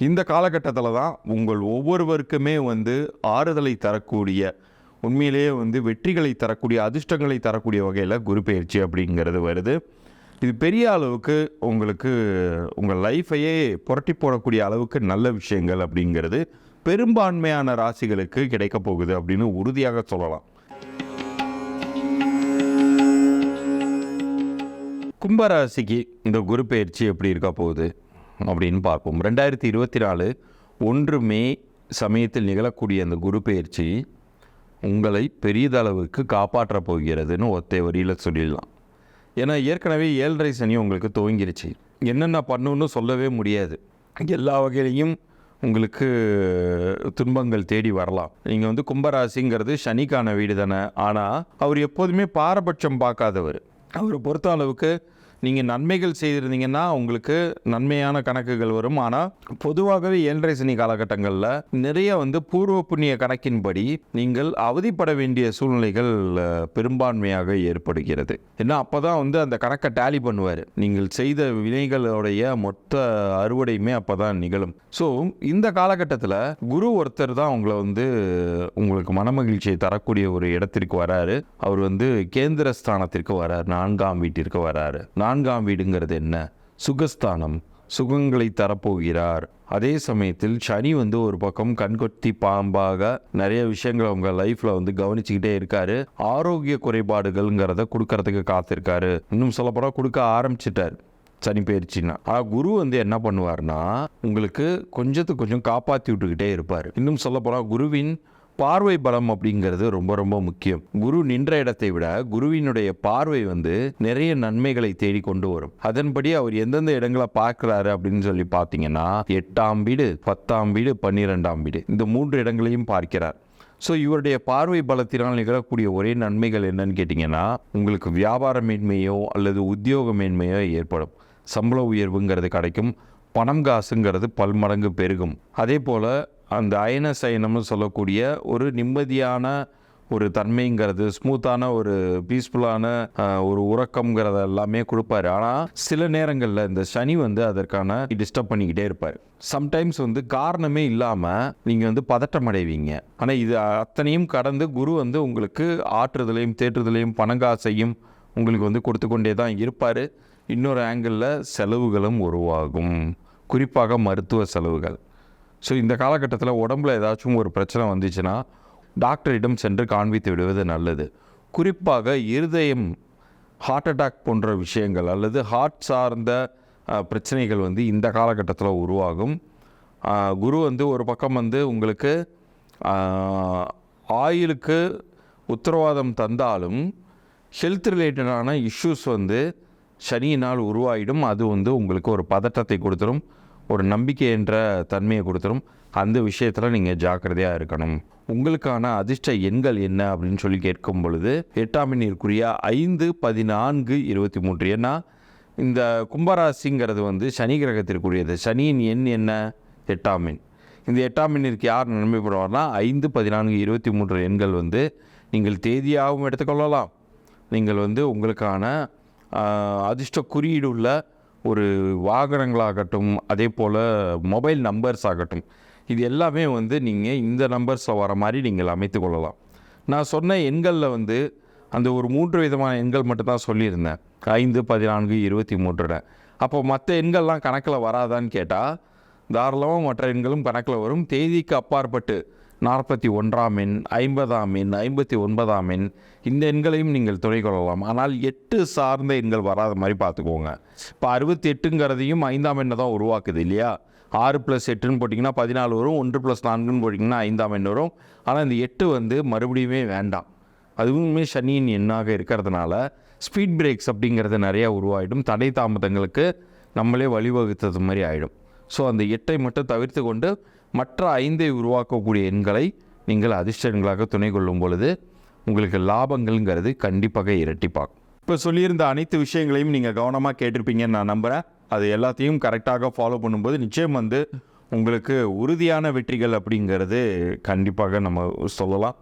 இந்த காலகட்டத்தில் தான் உங்கள் ஒவ்வொருவருக்குமே வந்து ஆறுதலை தரக்கூடிய உண்மையிலேயே வந்து வெற்றிகளை தரக்கூடிய அதிர்ஷ்டங்களை தரக்கூடிய வகையில் குரு பயிற்சி அப்படிங்கிறது வருது. இது பெரிய அளவுக்கு உங்களுக்கு உங்கள் லைஃப்பையே புரட்டி போடக்கூடிய அளவுக்கு நல்ல விஷயங்கள் அப்படிங்கிறது பெரும்பான்மையான ராசிகளுக்கு கிடைக்க போகுது அப்படின்னு உறுதியாக சொல்லலாம். கும்பராசிக்கு இந்த குரு பயிற்சி எப்படி இருக்க போகுது? அப்படின்னு பார்ப்போம். ரெண்டாயிரத்தி இருபத்தி நாலு ஒன்று மே சமயத்தில் நிகழக்கூடிய அந்த குரு பயிற்சி உங்களை பெரியதளவுக்கு காப்பாற்றப் போகிறதுன்னு ஒத்தை வரியில் சொல்லிடலாம். ஏன்னா ஏற்கனவே ஏழரை சனி உங்களுக்கு துவங்கிருச்சு. என்னென்ன பண்ணுன்னு சொல்லவே முடியாது. எல்லா வகையிலையும் உங்களுக்கு துன்பங்கள் தேடி வரலாம். நீங்கள் வந்து கும்பராசிங்கிறது சனிக்கான வீடு தானே. ஆனால் அவர் எப்போதுமே பாரபட்சம் பார்க்காதவர். அவரை பொறுத்த அளவுக்கு நீங்கள் நன்மைகள் செய்திருந்தீங்கன்னா உங்களுக்கு நன்மையான கணக்குகள் வரும். ஆனால் பொதுவாகவே ஏழரை சனி காலகட்டங்களில் நிறைய வந்து பூர்வ புண்ணிய கணக்கின்படி நீங்கள் அவதிப்பட வேண்டிய சூழ்நிலைகள் பெரும்பான்மையாக ஏற்படுகிறது. ஏன்னா அப்போ தான் வந்து அந்த கணக்கை டேலி பண்ணுவார். நீங்கள் செய்த வினைகளுடைய மொத்த அறுவடையுமே அப்போ தான் நிகழும். ஸோ இந்த காலகட்டத்தில் குரு ஒருத்தர் தான் உங்களை வந்து உங்களுக்கு மனமகிழ்ச்சியை தரக்கூடிய ஒரு இடத்திற்கு வராரு. அவர் வந்து கேந்திர ஸ்தானத்திற்கு வராரு. நான்காம் வீட்டிற்கு வராரு. நான்காம் வீடுங்கிறது என்ன? சுகஸ்தானம். சுகங்களை தரப்போகிறார். அதே சமயத்தில் சனி வந்து ஒரு பக்கம் கண்கொத்தி பாம்பாக நிறைய விஷயங்களை அவங்க லைஃப்ல வந்து கவனிச்சுக்கிட்டே இருக்காரு. ஆரோக்கிய குறைபாடுகள்ங்கிறத கொடுக்கறதுக்கு காத்திருக்காரு. இன்னும் சொல்லப்போனால் கொடுக்க ஆரம்பிச்சிட்டார் சனி பயிற்சின்னா. ஆனால் குரு வந்து என்ன பண்ணுவார்னா உங்களுக்கு கொஞ்சத்துக்கு கொஞ்சம் காப்பாற்றி விட்டுக்கிட்டே இருப்பார். இன்னும் சொல்லப்போனால் குருவின் பார்வை பலம் அப்படிங்கிறது ரொம்ப ரொம்ப முக்கியம். குரு நின்ற இடத்தை விட குருவினுடைய பார்வை வந்து நிறைய நன்மைகளை தேடி கொண்டு வரும். அதன்படி அவர் எந்தெந்த இடங்களை பார்க்குறாரு அப்படின்னு சொல்லி பார்த்தீங்கன்னா எட்டாம் வீடு பத்தாம் வீடு பன்னிரெண்டாம் வீடு. இந்த மூன்று இடங்களையும் பார்க்கிறார். ஸோ இவருடைய பார்வை பலத்தினால் நிகழக்கூடிய ஒரே நன்மைகள் என்னன்னு கேட்டிங்கன்னா உங்களுக்கு வியாபார மேன்மையோ அல்லது உத்தியோக மேன்மையோ ஏற்படும். சம்பள உயர்வுங்கிறது கிடைக்கும். பணம் காசுங்கிறது பல்மடங்கு பெருகும். அதே போல் அந்த அயன சயனம்னு சொல்லக்கூடிய ஒரு நிம்மதியான ஒரு தன்மைங்கிறது ஸ்மூத்தான ஒரு பீஸ்ஃபுல்லான ஒரு உறக்கம்ங்கிறத எல்லாமே கொடுப்பாரு. ஆனால் சில நேரங்களில் இந்த சனி வந்து அதற்கான டிஸ்டர்ப் பண்ணிக்கிட்டே இருப்பார். சம்டைம்ஸ் வந்து காரணமே இல்லாமல் நீங்கள் வந்து பதட்டம் அடைவீங்க. ஆனால் இது அத்தனையும் கடந்து குரு வந்து உங்களுக்கு ஆற்றுதலையும் தேற்றுதலையும் பணங்காசையும் உங்களுக்கு வந்து கொடுத்து கொண்டே தான் இருப்பார். இன்னொரு ஆங்கிளில் செலவுகளும் உருவாகும். குறிப்பாக மருத்துவ செலவுகள். ஸோ இந்த காலகட்டத்தில் உடம்புல ஏதாச்சும் ஒரு பிரச்சனை வந்துச்சுன்னா டாக்டரிடம் சென்று காண்பித்து விடுவது நல்லது. குறிப்பாக இருதயம் ஹார்ட் அட்டாக் போன்ற விஷயங்கள் அல்லது ஹார்ட் சார்ந்த பிரச்சனைகள் வந்து இந்த காலகட்டத்தில் உருவாகும். குரு வந்து ஒரு பக்கம் வந்து உங்களுக்கு ஆயிலுக்கு ஆயுளுக்கு உத்தரவாதம் தந்தாலும் ஹெல்த் ரிலேட்டடான இஷ்யூஸ் வந்து சனியினால் உருவாயிடும். அது வந்து உங்களுக்கு ஒரு பதட்டத்தை கொடுத்துரும். ஒரு நம்பிக்கை என்ற தன்மையை கொடுத்துரும். அந்த விஷயத்தில் நீங்கள் ஜாக்கிரதையாக இருக்கணும். உங்களுக்கான அதிர்ஷ்ட எண்கள் என்ன அப்படின்னு சொல்லி கேட்கும் பொழுது எட்டாம் எண்ணிற்குரிய ஐந்து பதினான்கு இருபத்தி மூன்று. ஏன்னா இந்த கும்பராசிங்கிறது வந்து சனி கிரகத்திற்குரியது. சனியின் எண் என்ன? எட்டாம் எண். இந்த எட்டாம் எண்ணிற்கு யார் நன்மைப்படுவார்னா ஐந்து பதினான்கு இருபத்தி மூன்று எண்கள் வந்து நீங்கள் தேதியாகவும் எடுத்துக்கொள்ளலாம். நீங்கள் வந்து உங்களுக்கான அதிர்ஷ்ட குறியீடு உள்ள ஒரு வாகனங்களாகட்டும் அதே போல் மொபைல் நம்பர்ஸ் ஆகட்டும் இது எல்லாமே வந்து நீங்கள் இந்த நம்பர்ஸில் வர மாதிரி நீங்கள் அமைத்து கொள்ளலாம். நான் சொன்ன எண்களில் வந்து அந்த ஒரு மூன்று விதமான எண்கள் மட்டும்தான் சொல்லியிருந்தேன். ஐந்து பதினான்கு இருபத்தி மூன்றுன்னு. அப்போ மற்ற எண்கள்லாம் கணக்கில் வராதான்னு கேட்டால் தாராளமாக மற்ற எண்களும் கணக்கில் வரும். தேதிக்கு அப்பாற்பட்டு நாற்பத்தி ஒன்றாம் எண் ஐம்பதாம் எண் ஐம்பத்தி ஒன்பதாம் எண். இந்த எண்களையும் நீங்கள் துணை கொள்ளலாம் ஆனால் எட்டு சார்ந்த எண்கள் வராத மாதிரி பார்த்துக்கோங்க. இப்போ அறுபத்தி எட்டுங்கிறதையும் ஐந்தாம் எண்ணை தான் உருவாக்குது இல்லையா? ஆறு ப்ளஸ் எட்டுன்னு போட்டிங்கன்னா பதினாலு வரும். ஒன்று ப்ளஸ் நான்குன்னு போட்டிங்கன்னா ஐந்தாம் எண் வரும். ஆனால் இந்த எட்டு வந்து மறுபடியுமே வேண்டாம். அதுவுமே சனியின் எண்ணாக இருக்கிறதுனால ஸ்பீட் பிரேக்ஸ் அப்படிங்கிறது நிறையா உருவாயிடும். தடை தாமதங்களுக்கு நம்மளே வழிவகுத்தது மாதிரி ஆகிடும் ஸோ அந்த எட்டை மட்டும் தவிர்த்து கொண்டு மற்ற ஐந்தை உருவாக்கக்கூடிய எண்களை நீங்கள் அதிர்ஷ்டங்களாக துணை கொள்ளும் பொழுது உங்களுக்கு லாபங்கள்ங்கிறது கண்டிப்பாக இரட்டிப்பாகும். இப்போ சொல்லியிருந்த அனைத்து விஷயங்களையும் நீங்கள் கவனமாக கேட்டிருப்பீங்கன்னு நான் நம்புகிறேன் அது எல்லாத்தையும் கரெக்டாக ஃபாலோ பண்ணும்போது நிச்சயம் வந்து உங்களுக்கு உறுதியான வெற்றிகள் அப்படிங்கிறது கண்டிப்பாக நம்ம சொல்லலாம்.